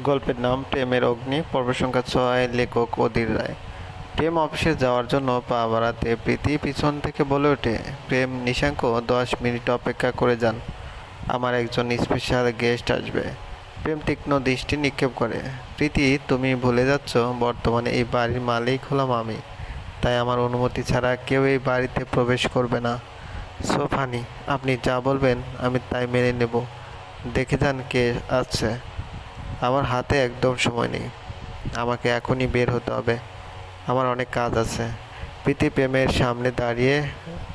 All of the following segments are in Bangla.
গল্পের নাম প্রেমের অগ্নি পর্ব সংখ্যা ছয়, লেখক অধীর রায়। প্রেম অফিসে যাওয়ার জন্য পা বাড়াতে প্রীতি পিছন থেকে বলে ওঠে, প্রেম নিশাঙ্ক, দশ মিনিট অপেক্ষা করে যান। আমার একজন স্পেশাল গেস্ট আসবে। প্রেম তীক্ষ্ণ দৃষ্টি নিক্ষেপ করে, প্রীতি, তুমি ভুলে যাচ্ছ, বর্তমানে এই বাড়ির মালিক হলাম আমি। তাই আমার অনুমতি ছাড়া কেউ এই বাড়িতে প্রবেশ করবে না। সো ফানি, আপনি যা বলবেন, আমি তাই মেনে নেব। দেখে যান কে আছে। আমার হাতে একদম সময় নেই। আমাকে এখনই বের হতে হবে। আমার অনেক কাজ আছে। প্রীতি প্রেমের সামনে দাঁড়িয়ে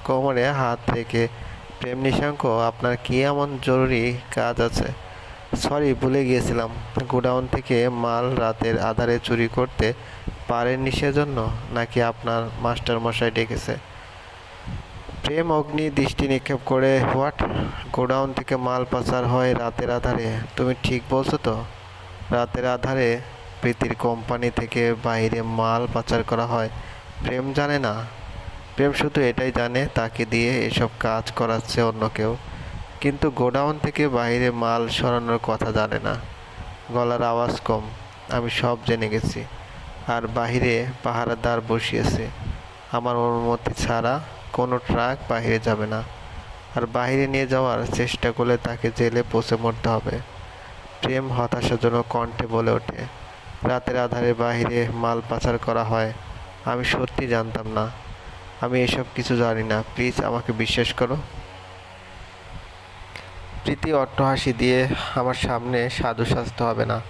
কোমরে হাত রেখে, প্রেম নিশাঙ্ক, আপনার কি এমন জরুরি কাজ আছে? সরি, ভুলে গিয়েছিলাম। গোডাউন থেকে মাল রাতের আধারে চুরি করতে পারেননি সেজন্য নাকি আপনার মাস্টার মশাই ডেকেছে? প্রেম, অগ্নি, দৃষ্টি নিক্ষেপ করে, হোয়াট? গোডাউন থেকে মাল পাচার হয় রাতের আধারে। তুমি ঠিক বলছো তো? রাতের আধারে প্রীতির কোম্পানি থেকে বাইরে মাল পাচার করা হয়। প্রেম জানে না। প্রেম শুধু এটাই জানে, তাকে দিয়ে এসব কাজ করাচ্ছে অন্য কেউ। কিন্তু গোডাউন থেকে বাইরে মাল সরানোর কথা জানে না। গলার আওয়াজ কম, আমি সব জেনে গেছি। আর বাহিরে পাহারাদার বসিয়েছে। আমার অনুমতি ছাড়া কোনো ট্রাক বাইরে যাবে না। আর বাইরে নিয়ে যাওয়ার চেষ্টা করলে তাকে জেলে পচে মরতে হবে। প্রেম হতাশাজনক কণ্ঠে বলে ওঠে। রাতের আধারে বাইরে মাল পাচার করা হয়। আমি সত্যি জানতাম না। আমি এসব কিছু জানি না। প্লিজ আমাকে বিশ্বাস করো। প্রীতি অট্টহাসি দিয়ে আমার সামনে সাধু সাজতে হবে না।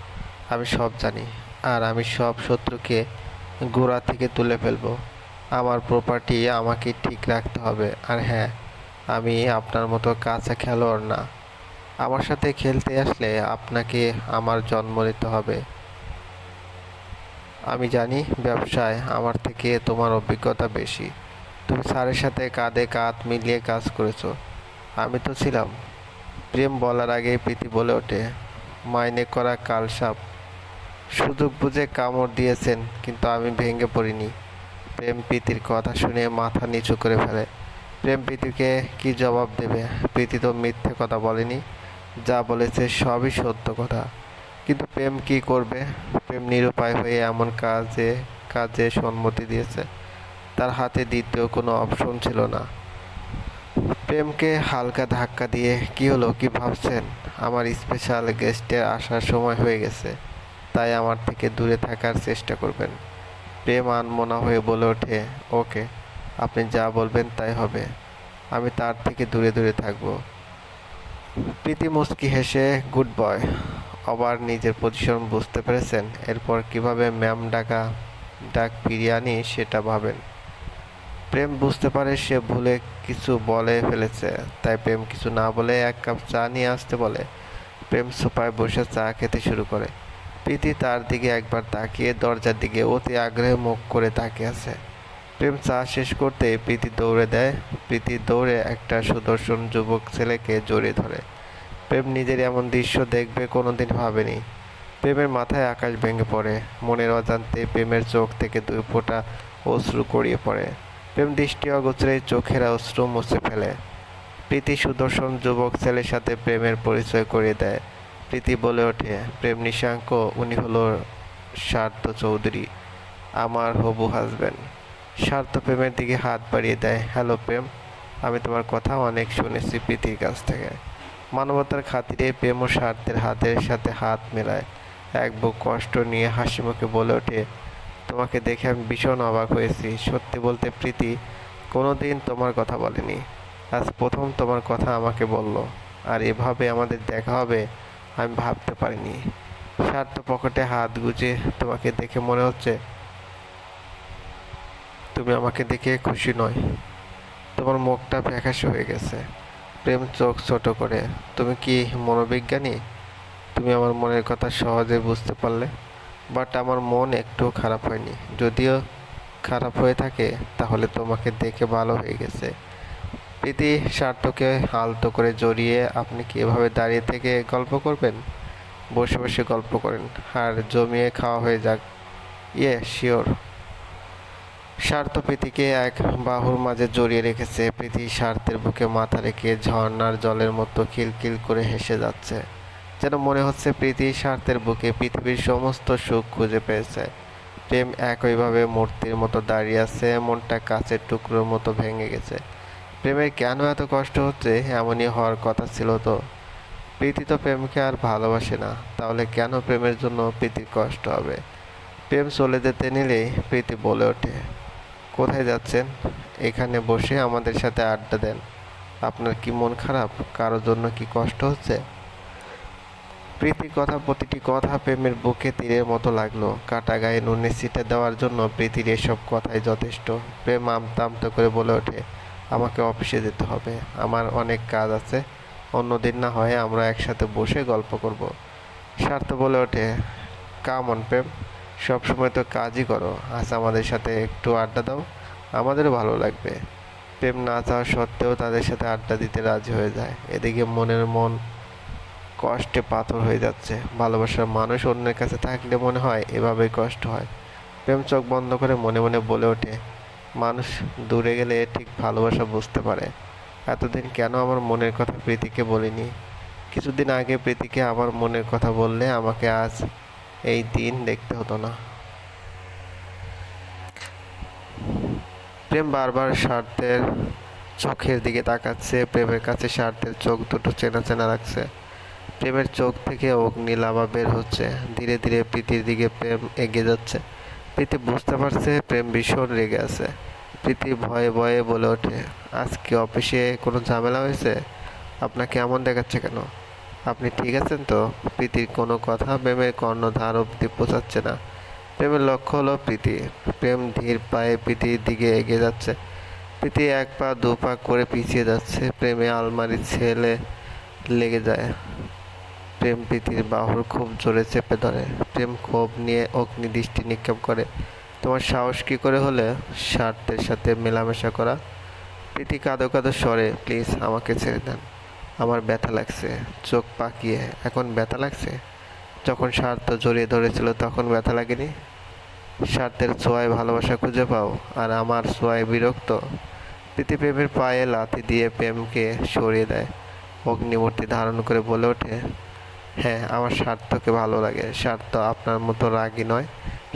আমি সব জানি। আর আমি সব শত্রুকে গোড়া থেকে তুলে ফেলব। আমার প্রপার্টি আমাকে ঠিক রাখতে হবে। আর হ্যাঁ আমি আপনার মতো কাঁচা খেলোয়াড় না। আমার সাথে খেলতে আসলে আপনাকে আমার জন্ম নিতে হবে। আমি জানি ব্যবসায় আমার থেকে তোমার অভিজ্ঞতা বেশি। তুমি স্যারের সাথে কাঁধে কাঁধ মিলিয়ে কাজ করেছ। আমি তো ছিলাম। প্রেম বলার আগে প্রীতি বলে ওঠে, মাইনে করা কালসাপ সুযোগ বুঝে কামড় দিয়েছেন, কিন্তু আমি ভেঙে পড়িনি। প্রেম প্রীতির কথা শুনে মাথা নিচু করে ফেলে। প্রেম প্রীতিকে কি জবাব দেবে? প্রীতি তো মিথ্যে কথা বলেনি। যা বলেছে সবই সত্য কথা। কিন্তু প্রেম কি করবে? প্রেম নিরুপায় হয়ে এমন কাজে কাজে সম্মতি দিয়েছে। তার হাতে দ্বিতীয় কোনো অপশন ছিল না। প্রেমকে হালকা ধাক্কা দিয়ে, কি হলো? কি ভাবছেন? আমার স্পেশাল গেস্টের আসার সময় হয়ে গেছে। তাই আমার থেকে দূরে থাকার চেষ্টা করবেন। প্রেম আনমনা হয়ে বলে ওঠে, ওকে, আপনি যা বলবেন তাই হবে। আমি তার থেকে দূরে দূরে থাকব। প্রীতি মুস্কি হেসে, গুড বয়, আবার নিজের পজিশন বুঝতে পেরেছেন? এরপর কীভাবে ম্যাম ডাকা, ডাক ফিরিয়ে আনি সেটা ভাবেন। প্রেম বুঝতে পারে সে ভুলে কিছু বলে ফেলেছে, তাই প্রেম কিছু না বলে এক কাপ চা নিয়ে আসতে বলে। প্রেম সোফায় বসে চা খেতে শুরু করে। প্রীতি তার দিকে একবার তাকিয়ে দরজার দিকে অতি আগ্রহে মুখ করে তাকিয়ে আছে। প্রেম চা শেষ করতে প্রীতি দৌড়ে দেয়। প্রীতি দৌড়ে একটা সুদর্শন যুবক ছেলেকে জড়িয়ে ধরে। প্রেম নিজের এমন দৃশ্য দেখবে কোনোদিন ভাবেনি। প্রেমের মাথায় আকাশ ভেঙে পড়ে। মনের অজান্তে প্রেমের চোখ থেকে দুই ফোঁটা অশ্রু গড়িয়ে পড়ে। প্রেম দৃষ্টি অগোচরে চোখের অশ্রু মুছে ফেলে। প্রীতি সুদর্শন যুবক ছেলের সাথে প্রেমের পরিচয় করিয়ে দেয়। প্রীতি বলে ওঠে, প্রেম নিশাঙ্ক, উনি হলো স্বার্থ চৌধুরী, আমার হবু হাজব্যান্ড স্বার্থ প্রেমের দিকে হাত বাড়িয়ে দেয়। হ্যালো প্রেম, আমি তোমার কথা অনেক শুনেছি প্রীতির কাছ থেকে। মানবতার খাতিরে প্রেম ও স্বার্থের হাতের সাথে হাত মেলায়। এক বুক কষ্ট নিয়ে হাসি মুখে বলে ওঠে, তোমাকে দেখে আমি ভীষণ অবাক হয়েছি। সত্যি বলতে প্রীতি, কোনোদিন তোমার কথা বলেনি। আজ প্রথম তোমার কথা আমাকে বলল। আর এভাবে আমাদের দেখা হবে, আমি ভাবতে পারিনি। স্বার্থ পকেটে হাত গুজে তোমাকে দেখে মনে হচ্ছে তুমি আমাকে দেখে খুশি নয়। তোমার মুখটা ফ্যাকাশে হয়ে গেছে। প্রেম চোখ ছোট করে। তুমি কি মনোবিজ্ঞানী? তুমি আমার মনের কথা সহজে বুঝতে পারলে। বাট আমার মন একটু খারাপ হয়নি। যদিও খারাপ হয়ে থাকে, তাহলে তোমাকে দেখে ভালো হয়ে গেছে। প্রীতি স্বার্থকে আলতো করে জড়িয়ে, আপনি কি এভাবে দাঁড়িয়ে থেকে গল্প করবেন? বসে বসে গল্প করেন। আর জমিয়ে খাওয়া হয়ে যাক। ইয়ে শিওর। স্বার্থ প্রীতিকে এক বাহুর মাঝে জড়িয়ে রেখেছে। প্রীতি স্বার্থের বুকে মাথা রেখে ঝর্ণার জলের মতো খিলখিল করে হেসে যাচ্ছে। যেন মনে হচ্ছে প্রীতি স্বার্থের বুকে পৃথিবীর সমস্ত সুখ খুঁজে পেয়েছে। প্রেম একইভাবে মূর্তির মতো দাঁড়িয়ে আছে, মনটা কাচের টুকরোর মতো ভেঙে গেছে। প্রেমের কেন এত কষ্ট হচ্ছে এমনই হওয়ার কথা ছিল তো। প্রীতি তো প্রেমকে আর ভালোবাসে না, তাহলে কেন প্রেমের জন্য প্রীতির কষ্ট হবে? প্রেম চলে যেতে নিলেই প্রীতি বলে ওঠে। কোথায় যাচ্ছেন? এখানে বসে আমাদের সাথে আড্ডা দেন। আপনার কি মন খারাপ? কারোর জন্য কি কষ্ট হচ্ছে? প্রীতির কথা প্রতিটি কথা প্রেমের বুকে তীরের মতো লাগল। কাটা গায়ে নুনের সিটে দেওয়ার জন্য প্রীতির এসব কথাই যথেষ্ট। প্রেম আমতা আমতা করে বলে ওঠে, আমাকে অফিসে যেতে হবে। আমার অনেক কাজ আছে। অন্যদিন না হয় আমরা একসাথে বসে গল্প করব। স্বার্থ বলে ওঠে কামন প্রেম। সবসময় তো কাজই করো। আজ আমাদের সাথে একটু আড্ডা দাও, আমাদেরও ভালো লাগবে। প্রেম না চাওয়া সত্ত্বেও তাদের সাথে আড্ডা দিতে রাজি হয়ে যায়। এদিকে মনের মন কষ্টে পাথর হয়ে যাচ্ছে। ভালোবাসার মানুষ অন্যের কাছে থাকলে মনে হয় এভাবেই কষ্ট হয়। প্রেম চোখ বন্ধ করে মনে মনে বলে ওঠে, মানুষ দূরে গেলে ঠিক ভালোবাসা বুঝতে পারে। এতদিন কেন আমার মনের কথা প্রীতিকে বলিনি? কিছুদিন আগে প্রীতিকে আমার মনের কথা বললে আমাকে আজ এই দিন দেখতে হতো না। প্রেম বারবার স্বার্থের চোখের দিকে তাকাচ্ছে, প্রেমের কাছে স্বার্থের চোখ দুটো চেনা চেনা লাগছে। প্রেমের চোখ থেকে অগ্নি লাভা বের হচ্ছে, ধীরে ধীরে প্রীতির দিকে প্রেম এগিয়ে যাচ্ছে। প্রীতি বুঝতে পারছে প্রেম ভীষণ রেগে আছে। প্রীতি ভয়ে ভয়ে বলে ওঠে, আজকে অফিসে কোনো ঝামেলা হয়েছে? আপনাকে এমন দেখাচ্ছে কেন? আপনি ঠিক আছেন তো? প্রীতির কোনো কথা প্রেমের কর্ণধার অব্দি পৌঁছাচ্ছে না। প্রেমের লক্ষ্য হলো প্রীতি। প্রেম ধীর পায়ে প্রীতির দিকে এগিয়ে যাচ্ছে। প্রীতি এক পা দু পা করে পিছিয়ে যাচ্ছে। প্রেমে আলমারির ছেলে লেগে যায়। প্রেম প্রীতির বাহুর খুব জোরে চেপে ধরে। প্রেম ক্ষোভ নিয়ে অগ্নি দৃষ্টি নিক্ষেপ করে। তোমার সাহস কী করে হলে? স্বার্থের সাথে মেলামেশা করা। প্রীতি কাঁদো কাঁদো স্বরে, প্লিজ আমাকে ছেড়ে দেন। আমার ব্যথা লাগছে, চোখ পাকিয়ে। এখন ব্যথা লাগছে? যখন স্বার্থ জড়িয়ে ধরেছিল তখন ব্যথা লাগেনি? স্বার্থের ছোঁয়ায় ভালোবাসা খুঁজে পাও, আর আমার ছোঁয়ায় বিরক্ত? প্রীতি প্রেমের পায়ে লাথি দিয়ে প্রেমকে সরিয়ে দেয়। অগ্নিমূর্তি ধারণ করে বলে ওঠে হ্যাঁ আমার স্বার্থকে ভালো লাগে। স্বার্থ আপনার মতো রাগী নয়।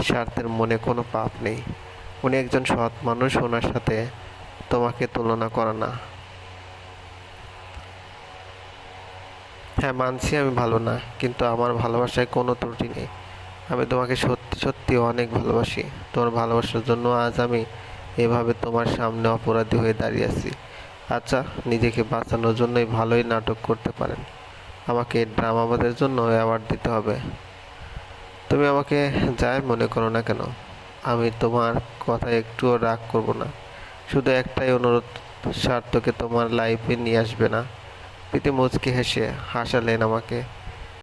স্বার্থের মনে কোনো পাপ নেই। উনি একজন সৎ মানুষ, ওনার সাথে তোমাকে তুলনা করে না। হ্যাঁ মানছি আমি ভালো না, কিন্তু আমার ভালোবাসায় কোনো ত্রুটি নেই। আমি তোমাকে সত্যি সত্যি অনেক ভালোবাসি। তোমার ভালোবাসার জন্য আজ আমি এভাবে তোমার সামনে অপরাধী হয়ে দাঁড়িয়ে আছি। আচ্ছা নিজেকে বাঁচানোর জন্যই ভালোই নাটক করতে পারেন। আমাকে ড্রামাবাদের জন্য অ্যাওয়ার্ড দিতে হবে। তুমি আমাকে যাই মনে করো না কেন, আমি তোমার কথা একটুও রাগ করব না। শুধু একটাই অনুরোধ স্বার্থকে তোমার লাইফে নিয়ে আসবে না। প্রীতি মুচকি হেসে হাসালেন আমাকে